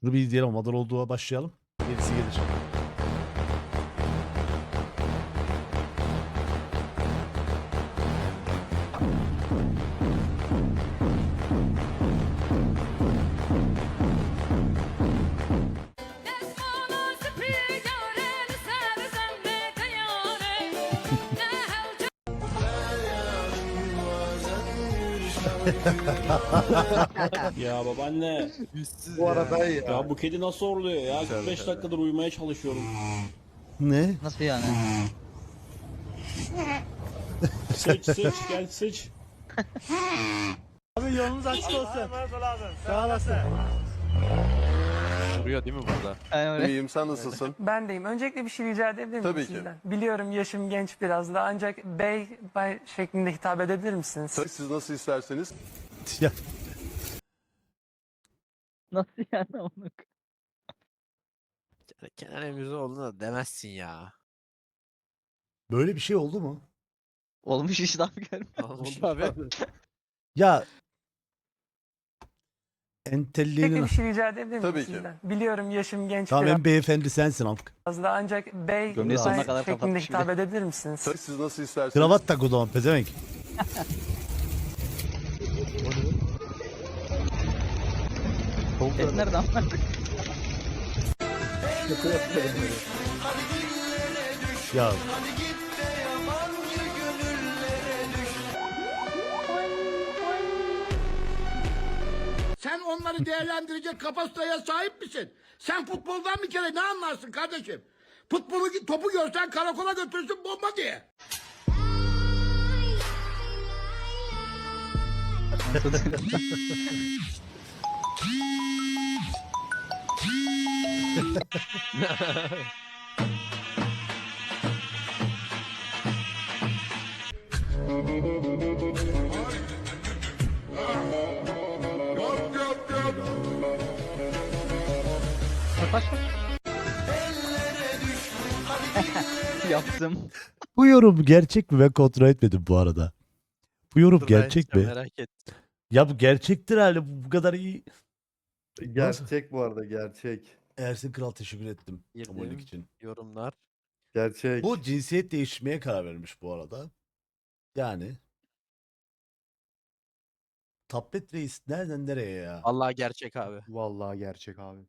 Şunu bir izleyelim. Madar olduğuna başlayalım. Gerisi gelir. Ya babaanne. Bu arada ya. Ya bu kedi nasıl horluyor ya? 45 dakikadır uyumaya çalışıyorum. Ne? Nasıl yani? Seç seç gel seç. Abi yolunuz açık olsun. Sağ olasın. Duruyor değil mi burada? Öyle. İyiyim sen nasılsın? Ben deyim. Öncelikle bir şey rica edebilir miyim Tabii ki. sizden? Biliyorum yaşım genç biraz da ancak bey, bay şeklinde hitap edebilir misiniz? Siz nasıl isterseniz. Ya, Nasıl yani onu? Kenan Emiroğlu'na da demezsin ya. böyle bir şey oldu mu? Olmuş işte abi görmüyor. Olmuş abi. Ya Öncelikle entelliğinin... bir şey rica edebilir miyim Tabii ki. sizden? Biliyorum yaşım genç Tamam en beyefendi sensin amk. biraz da ancak bey, Gömleği sonuna kadar şeklinde kapatmış hitap bir edebilir misiniz? Siz nasıl isterseniz. Kravat tak o zaman pezevenk. Et nerede ama? Ya Sen onları değerlendirecek kapasiteye sahip misin? Sen futboldan bir kere ne anlarsın kardeşim? Futbolu topu görsen karakola götürsün bomba diye. Yaptım. bu yorum gerçek mi? Ben kontrol etmedim bu arada. Bu yorum Dur ben gerçek mi? Merak et. Ya bu gerçektir herhalde. Bu bu kadar iyi. Gerçek bu arada gerçek. Ersin Kral teşekkür ettim. Girdim. Abonelik için. Yorumlar. Gerçek. Bu cinsiyet değiştirmeye karar vermiş bu arada. Yani. Tablet reis nereden nereye ya? Allah gerçek abi. Vallahi gerçek abi.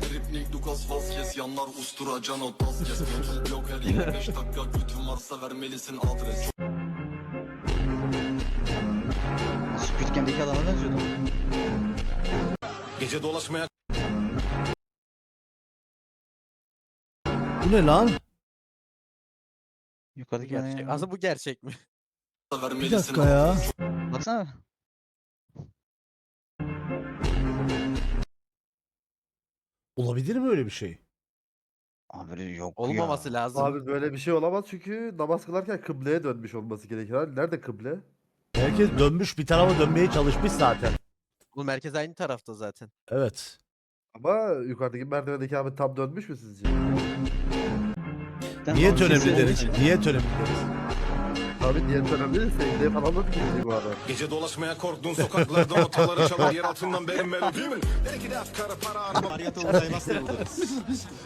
Triplik Lucas Vazquez Yanlar ustura Cano Tazquez Motul yok her 25 dakika Götün varsa vermelisin adres Squid Game'deki adama benziyordu. Gece dolaşmaya Bu ne lan? Yukarıdaki yani. gerçek. Aslında bu gerçek mi? Bir vermelisin dakika ya. Baksana. Olabilir mi öyle bir şey? Abi yok Olmaması lazım. Abi böyle bir şey olamaz çünkü namaz kılarken kıbleye dönmüş olması gerekir. Abi Nerede kıble? Herkes dönmüş bir tarafa dönmeye çalışmış zaten. Bu merkez aynı tarafta zaten. Evet. Ama yukarıdaki merdivendeki abi tam dönmüş mü sizce? Niyet önemli deriz. Niyet önemli deriz. Abi diğer önemli de secdeye falan da gidecek bu adam. Gece dolaşmaya korktuğun sokaklarda Notaları çalar yer altından benim melodimin Belki de afkarı para arama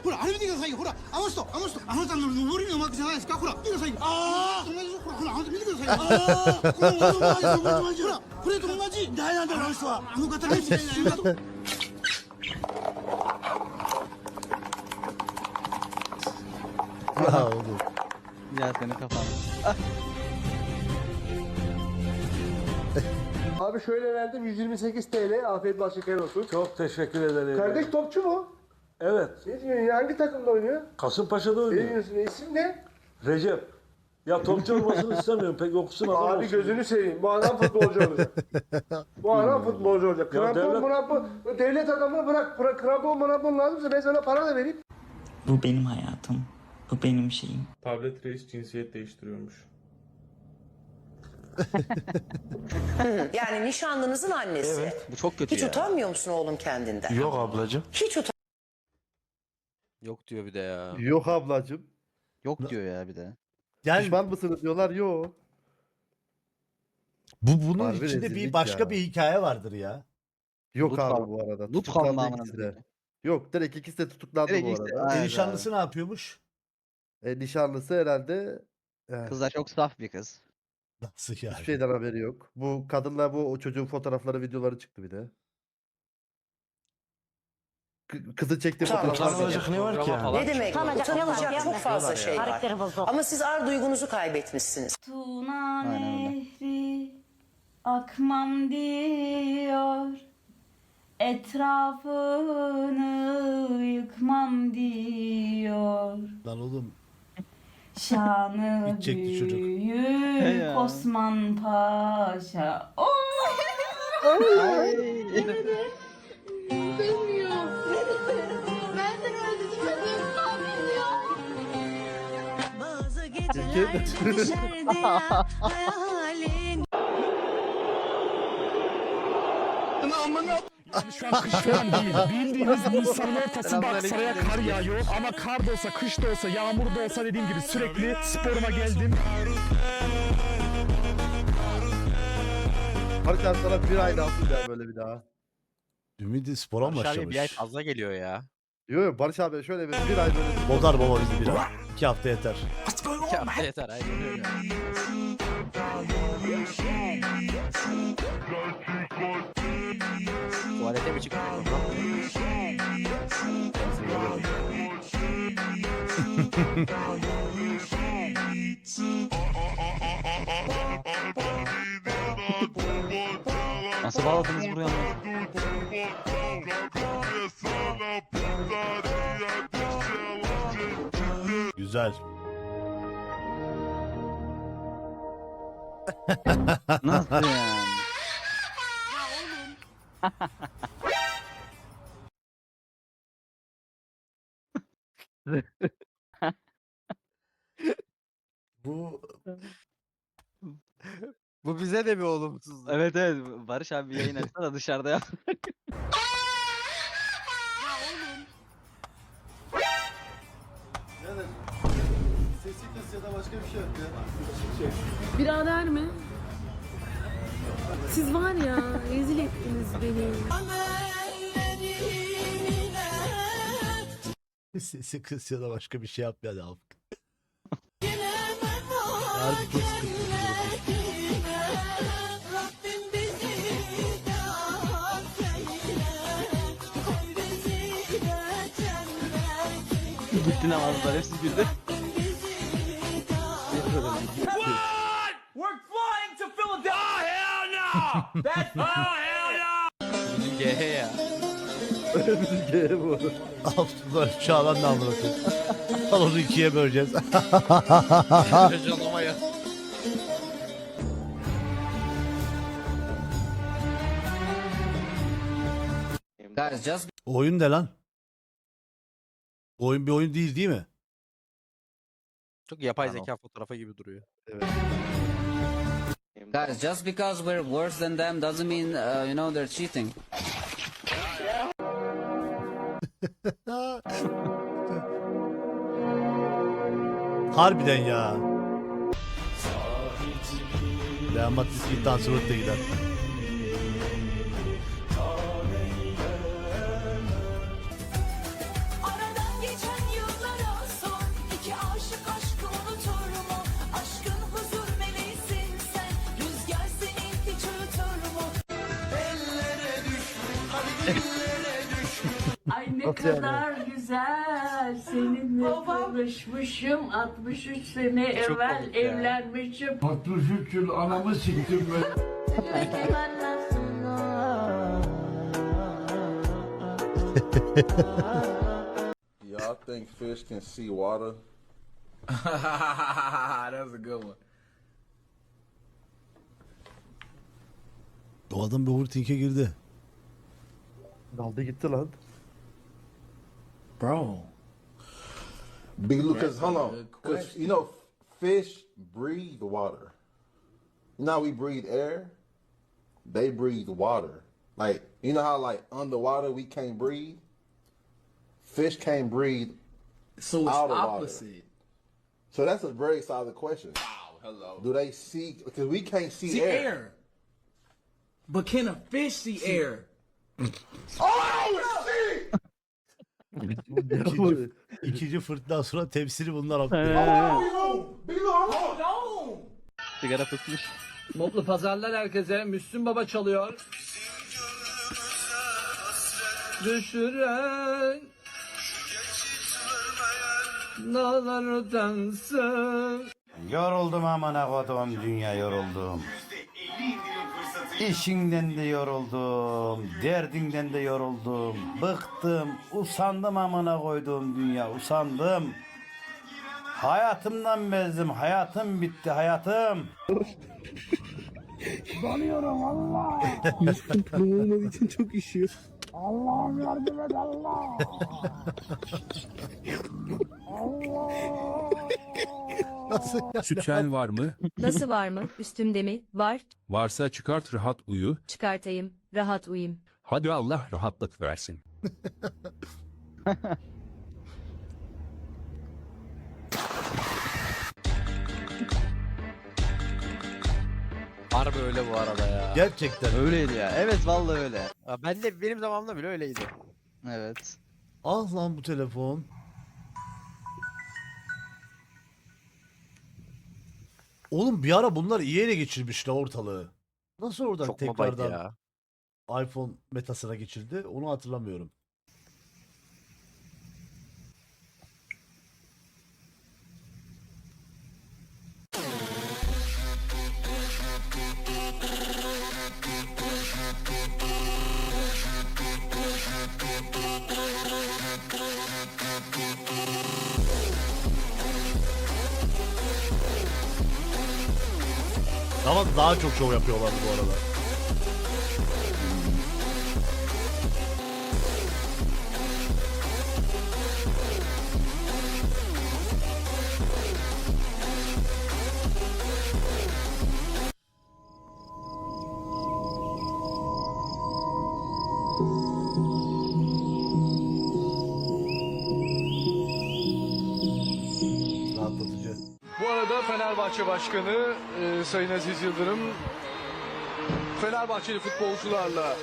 ほら、あれ見てくださいよ。ほら、あの人、あの人、あなたの登りの幕じゃないですか。ほら、見てくださいよ。ああ、同じほら、ほら、あなた見てくださいよ。ああ、これ同じ、同じ、同じ、ほら、これと同じ。誰なんだよ、あの人は。あの方です。あの方。 Ya oğlum. Ya senin kafan. Abi şöyle verdim 128 TL. Afiyet bal şeker olsun. Çok teşekkür ederim. Kardeş topçu mu? Evet, Ne diyorsun ya? Hangi takımda oynuyor? Kasımpaşa'da Ne diyorsun? İsim ne? Recep. Ya topçu olmasını istemiyorum. Pek okusun Abi gözünü seveyim. Bu adam futbolcu olacak. Bu adam futbolcu olacak. Ya Krampon, devlet- mrampon. Devlet adamı bırak. bırak. Krampon, mrampon lazımsa ben sana para da vereyim. Bu benim hayatım. Bu benim şeyim. Tablet reis cinsiyet değiştiriyormuş. Yani nişanlınızın annesi. Bu çok kötü ya. utanmıyor musun oğlum kendinden? Yok ablacım Hiç Yok diyor bir de ya. Yok ablacım. Yok diyor ya bir de. Yani Pişman mısınız diyorlar. Yok. Bu bunun Harbi içinde bir rezillik başka ya. bir hikaye vardır ya. Yok Lut abi bu arada. Lut Tutuklandı ikisi de. Yok direkt ikisi de tutuklandı Direkt bu ikisi- arada. Aynen. E, nişanlısı ne yapıyormuş? E, nişanlısı herhalde eh, Kız da çok saf bir kız. Nasıl yani? hiçbir şeyden haberi yok. Bu kadınla bu o çocuğun fotoğrafları videoları çıktı bir de. Kı- Kızı çektiği Tamam, fotoğraflar tamam. da- ne var ki ya? Ne demek? Utanılacak çok fazla şey var. Karakteri bozuk. Ama siz ar duygunuzu kaybetmişsiniz. Tuna nehri akmam diyor Etrafını yıkmam diyor Lan oğlum Şanı Gidecekti çocuk. He büyük ya. Osman Paşa Oh! Bazı geceler dışarıda ya Şu an kış falan değil. Bildiğiniz Nisan'ın ortası bak saraya kar yağıyor. Ama kar da olsa, kış da olsa, yağmur da olsa dediğim gibi sürekli sporuma geldim. Barış abi sana bir ay lazım ya böyle bir daha. Ümidi spora mı Barış abi bir ay başlamış? fazla geliyor ya. Yok yok Barış abi şöyle bir, bir ay böyle Bozar baba bizi bir ay. İki hafta yeter. İki hafta yeter aynen öyle. Tuvalete mi çıkıyor? Nasıl bağladınız buraya? Güzel. Nasıl yani? Bu Bu bize de bir olumsuzluk. Evet evet Barış abi bir yayın açsa da dışarıda yap. Kız ya da başka bir şey yok ya. Birader mi? Siz var ya rezil ettiniz beni. sesi kız ya da başka bir şey yap ya da al. Harbi çok sıkıntı bir durum. Gitti namazlar hepsi güldü. Bizim GH ya. Bizim bu. Al bunlar Çağlan da amına koyayım. Al onu ikiye böleceğiz. Canıma ya. oyun ne lan? Oyun bir oyun değil değil mi? Çok yapay zeka fotoğrafı gibi duruyor. Guys, just because we're worse than them doesn't mean uh, you know they're cheating. Harbiden ya. Madrid git Ancelotti de gider. Kadar güzel seninle tanışmışım 63 sene evvel komik ya. evlenmişim 63 yıl anamı siktim ben. Y'all think fish can see water? That's a good one. O adam bir overthink'e girdi. Daldı gitti lan. Bro. Because hold on, because you know, fish breathe water. Now we breathe air? They breathe water. Like you know how like underwater we can't breathe. Fish can't breathe. So it's Out of water. opposite. So that's a very solid question. Wow, hello. Do they see? Because we can't see, See air. air. but can a fish see air? ikinci, ikinci fırtınadan sonra tepsini bunlar attı. Sigara. Mutlu pazarlar herkese. Müslüm Baba çalıyor. Düşüren dağlar dansın. Yoruldum amına kodum dünya yoruldum. İşinden de yoruldum, derdinden de yoruldum, bıktım, usandım amına koyduğum dünya, usandım. Hayatımdan bezdim, hayatım bitti, hayatım. Nasıl ya? Sütyen var mı? Nasıl var mı? Üstümde mi? Var. Varsa çıkart rahat uyu. Çıkartayım. Rahat uyuyayım. Hadi Allah rahatlık versin. Harbi öyle bu arada ya. Gerçekten. Öyleydi ya. Evet vallahi öyle. Ya ben de benim zamanımda bile öyleydi. Evet. Ah lan bu telefon. Oğlum bir ara bunlar iyi ele geçirmişler ortalığı. Nasıl oradan Çok tekrardan ya. iPhone metasına geçildi onu hatırlamıyorum. Daha çok şov yapıyorlar bu arada. Bu arada Fenerbahçe Başkanı e, Sayın Aziz Yıldırım Fenerbahçeli futbolcularla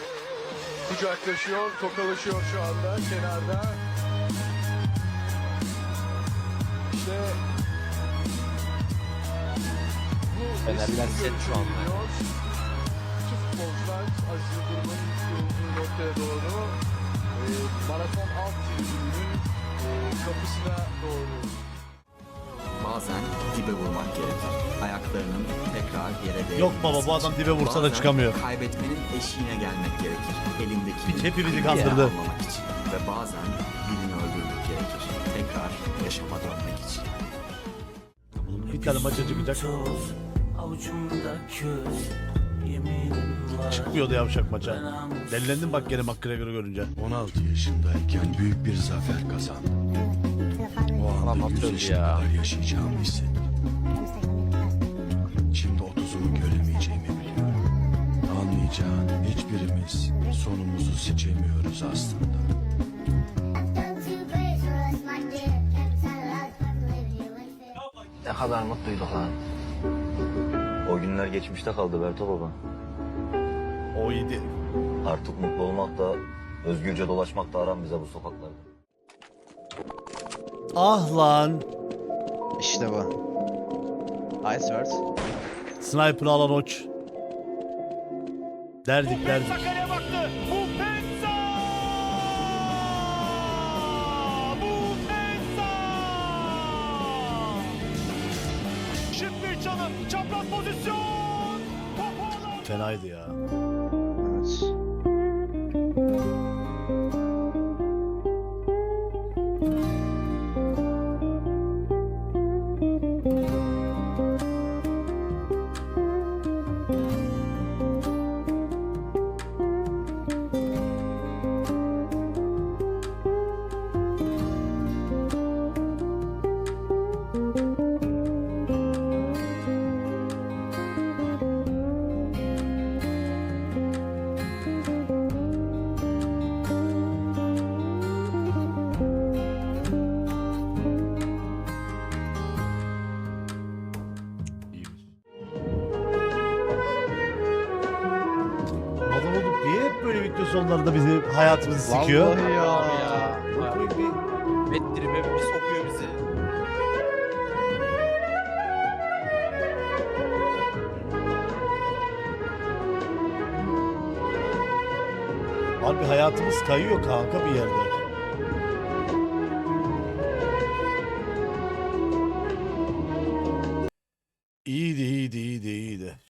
kucaklaşıyor, tokalaşıyor şu anda kenarda. İşte resim set şu anda. anda. İki futbolcular Aziz Yıldırım'ın yolculuğu noktaya doğru e, maraton alt tribününün e, kapısına doğru Bazen dibe vurmak gerekir. Ayaklarının tekrar yere değmesi Yok baba bu adam dibe vursa da çıkamıyor. Kaybetmenin eşiğine gelmek gerekir. Elindeki Hiç hepimizi kandırdı. almamak için. Ve bazen birini öldürmek gerekir. Tekrar yaşama dönmek için. Bir tane maça çıkacak. Çıkmıyordu yavşak maça. Delilendim bak gene McGregor'ı görünce. 16 yaşındayken büyük bir zafer kazandım. 100 yaşına kadar yaşayacağımı hissettim. Şimdi 30'umu göremeyeceğimi biliyorum. Anlayacağın hiçbirimiz sonumuzu seçemiyoruz aslında. Ne kadar mutluyduk lan. O günler geçmişte kaldı Berto Baba. O iyiydi. Artık mutlu olmak da, özgürce dolaşmak da aram bize bu sokaklarda. Ah lan. İşte bu. Ice World. Sniper alan oç. Derdik derdik. Kaleye baktı. Çalım. Çapraz pozisyon. Topu alan. Fenaydı ya. Sonları da bizi hayatımızı sikiyor. Vallahi ya. ya. Bakayım bir met tribe bir sokuyor bizi. Harbi hayatımız kayıyor kanka bir yerde.